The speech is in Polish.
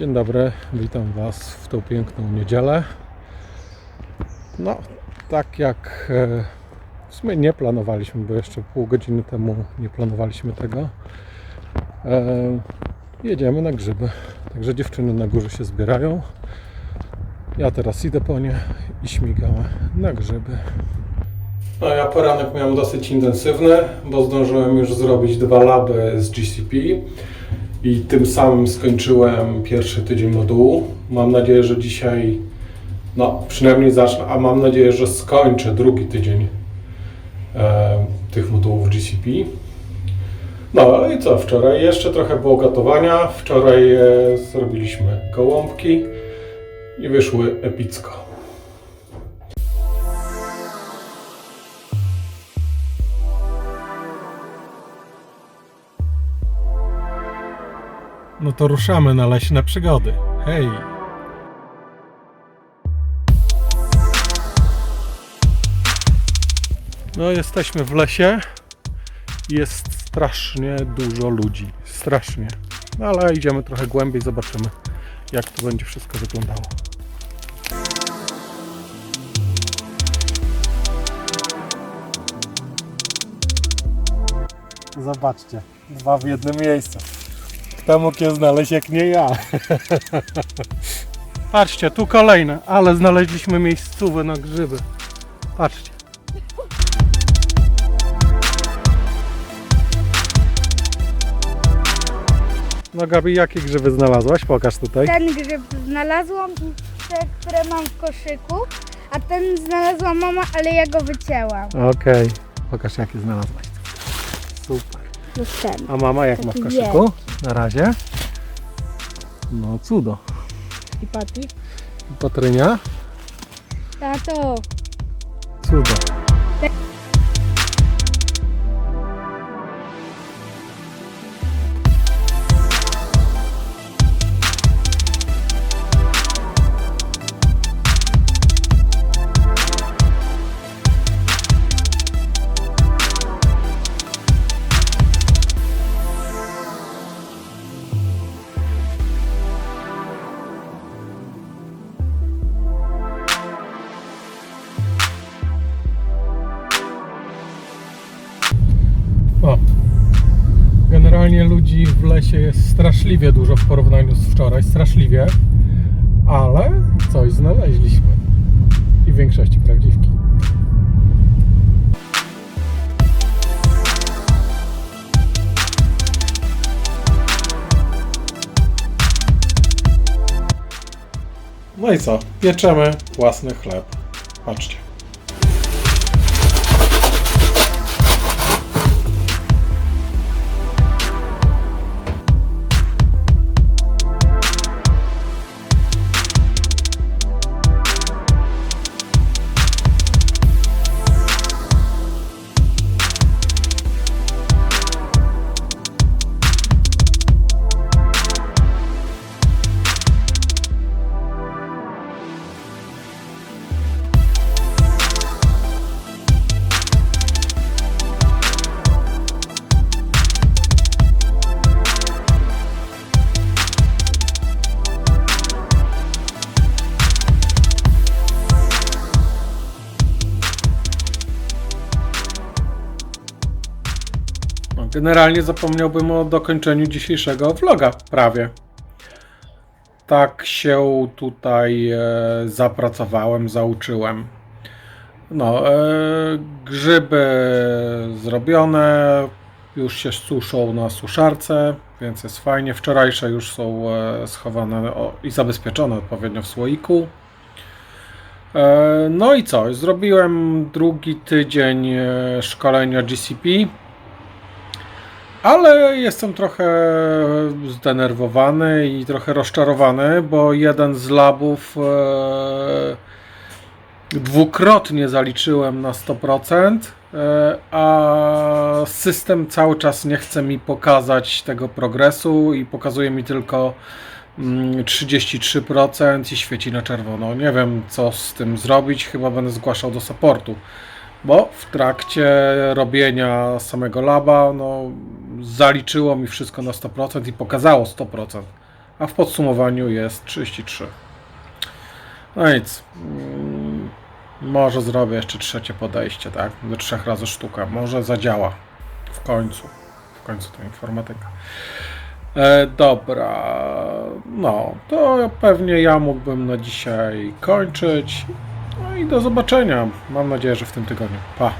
Dzień dobry, witam Was w tą piękną niedzielę. No, tak jak e, w sumie nie planowaliśmy, bo jeszcze pół godziny temu nie planowaliśmy tego. E, jedziemy na grzyby. Także dziewczyny na górze się zbierają. Ja teraz idę po nie i śmigam na grzyby. No ja poranek miałem dosyć intensywny, bo zdążyłem już zrobić dwa laby z GCP i tym samym skończyłem pierwszy tydzień modułu. Mam nadzieję, że dzisiaj, no przynajmniej zacznę, a mam nadzieję, że skończę drugi tydzień e, tych modułów GCP. No i co, wczoraj jeszcze trochę było gotowania. Wczoraj e, zrobiliśmy gołąbki i wyszły epicko. No to ruszamy na leśne przygody. Hej! No jesteśmy w lesie. Jest strasznie dużo ludzi. Strasznie. No ale idziemy trochę głębiej, zobaczymy jak to będzie wszystko wyglądało. Zobaczcie, dwa w jednym miejscu. Kto mógł je znaleźć jak nie ja? Patrzcie, tu kolejne, ale znaleźliśmy miejscówę na grzyby. Patrzcie. No Gabi, jakie grzyby znalazłaś? Pokaż tutaj. Ten grzyb znalazłam i te, które mam w koszyku, a ten znalazła mama, ale ja go wycięłam. Okej, pokaż jakie znalazłaś. Super. To ten. A mama jak ma w Taki koszyku? Na razie. No cudo. I papi? Patrynia? Tato, Cudo. Ludzi w lesie jest straszliwie dużo w porównaniu z wczoraj, straszliwie, ale coś znaleźliśmy. I w większości prawdziwki. No i co? Pieczemy własny chleb. Patrzcie. Generalnie zapomniałbym o dokończeniu dzisiejszego vloga, prawie. Tak się tutaj e, zapracowałem, zauczyłem. No, e, grzyby zrobione, już się suszą na suszarce, więc jest fajnie. Wczorajsze już są e, schowane i zabezpieczone odpowiednio w słoiku. E, no i co? Zrobiłem drugi tydzień e, szkolenia GCP. Ale jestem trochę zdenerwowany i trochę rozczarowany, bo jeden z labów e, dwukrotnie zaliczyłem na 100%, e, a system cały czas nie chce mi pokazać tego progresu i pokazuje mi tylko mm, 33% i świeci na czerwono. Nie wiem co z tym zrobić, chyba będę zgłaszał do supportu. Bo w trakcie robienia samego laba, no, zaliczyło mi wszystko na 100% i pokazało 100%. a w podsumowaniu jest 33. No nic. mm, Może zrobię jeszcze trzecie podejście, tak? Do trzech razy sztuka. Może zadziała. W końcu. W końcu to informatyka. E, dobra. No, to pewnie ja mógłbym na dzisiaj kończyć. No i do zobaczenia. Mam nadzieję, że w tym tygodniu. Pa!